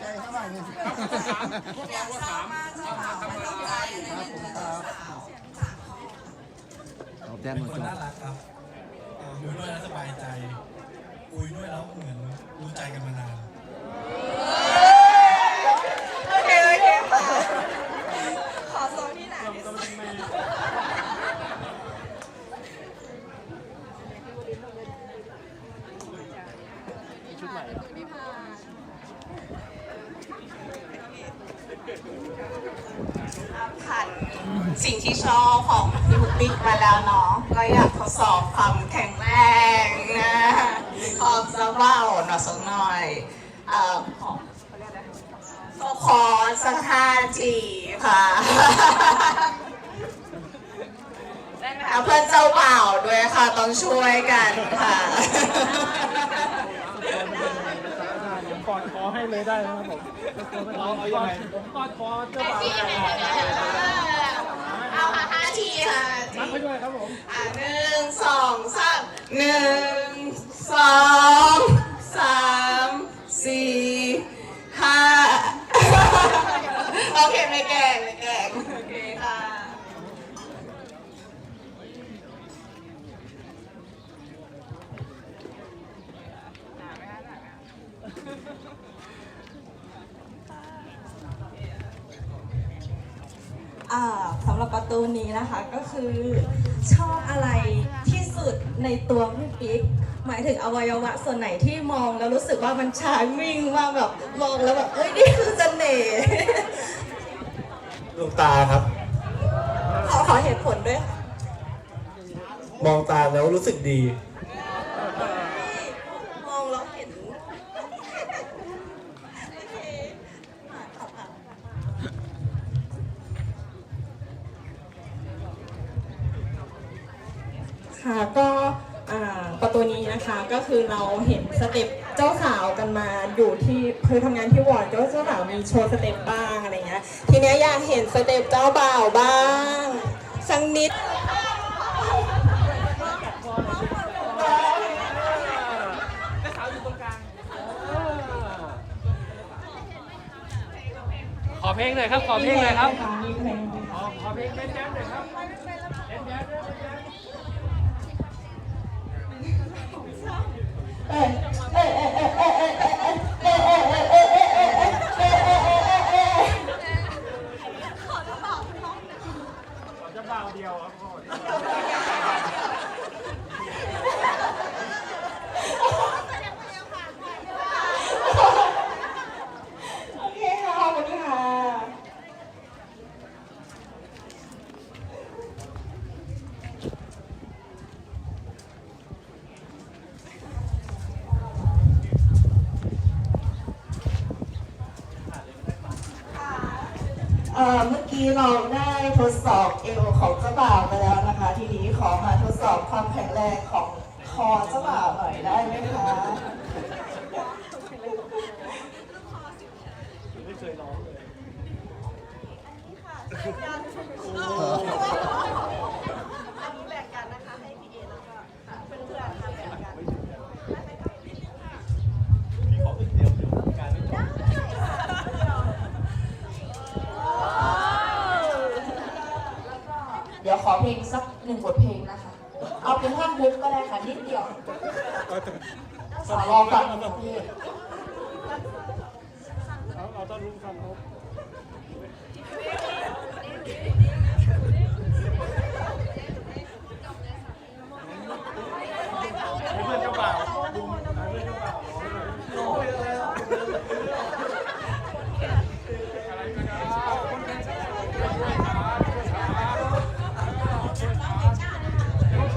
ใจเท่าไหเนี่ยพวกเราก็สามทำอะไรตอบแทนหมดจบน่ารักครับอุ้ยด้วยแล้วสบายใจอุ้ยด้วยแล้วเหมือนรู้ใจกันมานาน ผ่านสิ่งที่ชอบของยูติกมาแล้วเนาะก็อยากทดสอบความแข็งแรงนะความสะเบ้าหน่อยสักหน่อยเอ่อของก็ขอสักห้าทีค่ะเพื่อนเจ้าบ่าวด้วยค่ะ ต้องช่วยกันค่ะ เลยได้นะครับผมเราอางไงผมกอดคอเจ้าบ่าวเอาค่ะห้าทีค่ะนับไปด้วยครับผมอ่าหนึ่งสองสามหนึ่งสองสามสี่ห้าโอเคไม่แก่ไม่แก่ สำหรับประตูนี้นะคะก็คือชอบอะไรที่สุดในตัวพี่ปิ๊กหมายถึงอวัยวะส่วนไหนที่มองแล้วรู้สึกว่ามันชาร์มิ่งว่าแบบมองแล้วแบบเอ้ยนี่คือเสน่ห์ดวงตาครับ ขอขอเหตุผลด้วยค่ะ มองตาแล้วรู้สึกดี ค่ะก็ประตูนี้นะคะก็คือเราเห็นสเต็ปเจ้าสาวกันมาอยู่ที่เคยทำงานที่วอร์ดก็เจ้าสาวมีโชว์สเต็ปบ้างอะไรเงี้ยทีนี้อยากเห็นสเต็ปเจ้าบ่าวบ้างสังนิดขอเพลงหน่อยครับขอเพลงหน่อยครับขอเพลงเป็นแจ๊สหน่อยครับเป็นแจ๊สเป็นแจ๊ส เออเออเออเออเออเออเออเออเออ เมื่อกี้เราได้ทดสอบเอวของเจ้าบ่าวไปแล้วนะคะ ทีนี้ขอมาทดสอบความแข็งแรงของคอเจ้าบ่าวหน่อยได้ไหมคะไม่เคยร้องเลย พี่ขอขึ้นเดียวเดี๋ยวการไม่จบ เพลงสักหนึ่งบทเพลงนะคะ เอาเป็นท่อนบุ๊กก็ได้ค่ะนิดเดียวสาวรองค่ะพี่ เอาเอาต้นรุ่งคำครับให้เพื่อนเจ้าบ่าวดูให้เพื่อนเจ้าบ่าวร้องเลย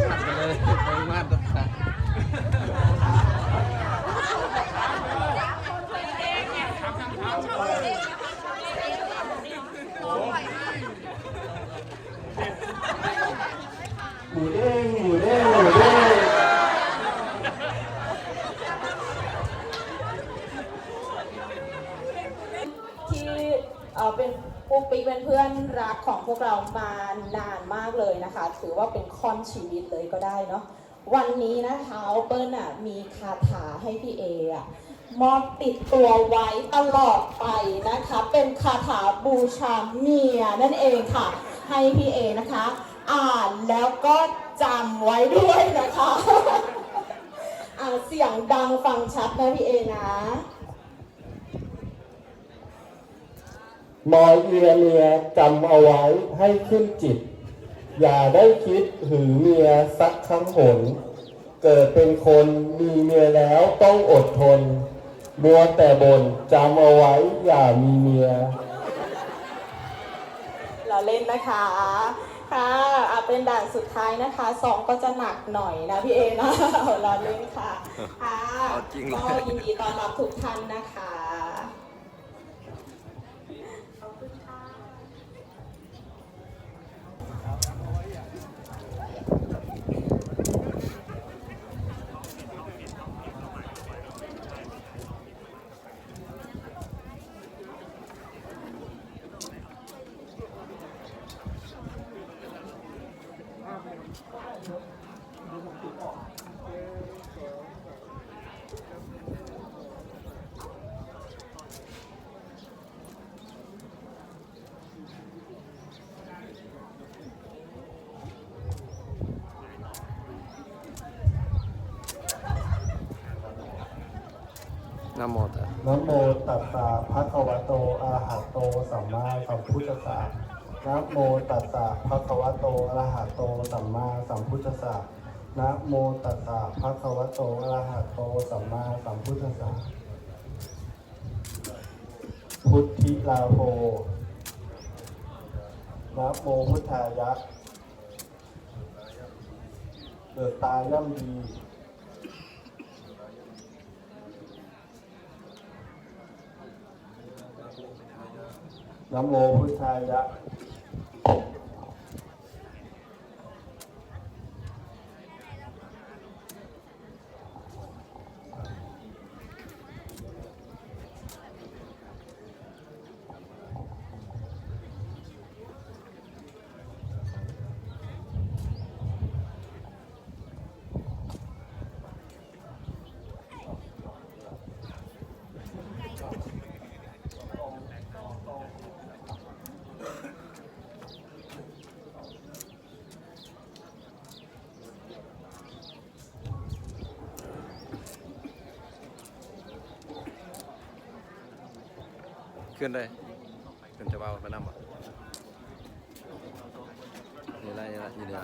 ขัดไปเลยไปมาตรฐาน หมูเด้งหมูเด้งหมูเด้งที่เอ่อเป็นปุ๊กปิ๊กเป็นเพื่อนรักของพวกเรามานานมากเลยนะคะ ถือว่าเป็นคอนชีวิตเลยก็ได้เนาะวันนี้นะคะเปิ้ลอะมีคาถาให้พี่เออะ มอบติดตัวไว้ตลอดไปนะคะ เป็นคาถาบูชาเมียนั่นเองค่ะ ให้พี่เอนะคะ อ่านแล้วก็จำไว้ด้วยนะคะอ่าเสียงดังฟังชัดนะพี่เอนะมอยเอียเมียจำเอาไว้ให้ขึ้นจิต อย่าได้คิดหือเมียสักครั้งหน เกิดเป็นคนมีเมียแล้วต้องอดทน มัวแต่บนจำเอาไว้อย่ามีเมีย เราเล่นนะคะ ค่ะอะเป็นด่านสุดท้ายนะคะสองก็จะหนักหน่อยนะพี่เอนะเราเล่นค่ะ ค่ะเอาจริงเลย ก็ยินดีต้อนรับทุกท่านนะคะ นะโมตัสนะโมตัสสะภะคะวะโตอะระหะโตสัมมาสัมพุทธัสสะนะโมตัสสะภะคะวะโตอะระหะโตสัมมาสัมพุทธัสสะนะโมตัสสะภะคะวะโตอะระหะโตสัมมาสัมพุทธัสสะพุทธิลาโภนะโมพุทธายะเกิดตาย่ำดี นะโมพุทธายะ ขึ้นเลยขึ้นจะเบาไปน้ำบ่นี่ละนี่ละนี่ละ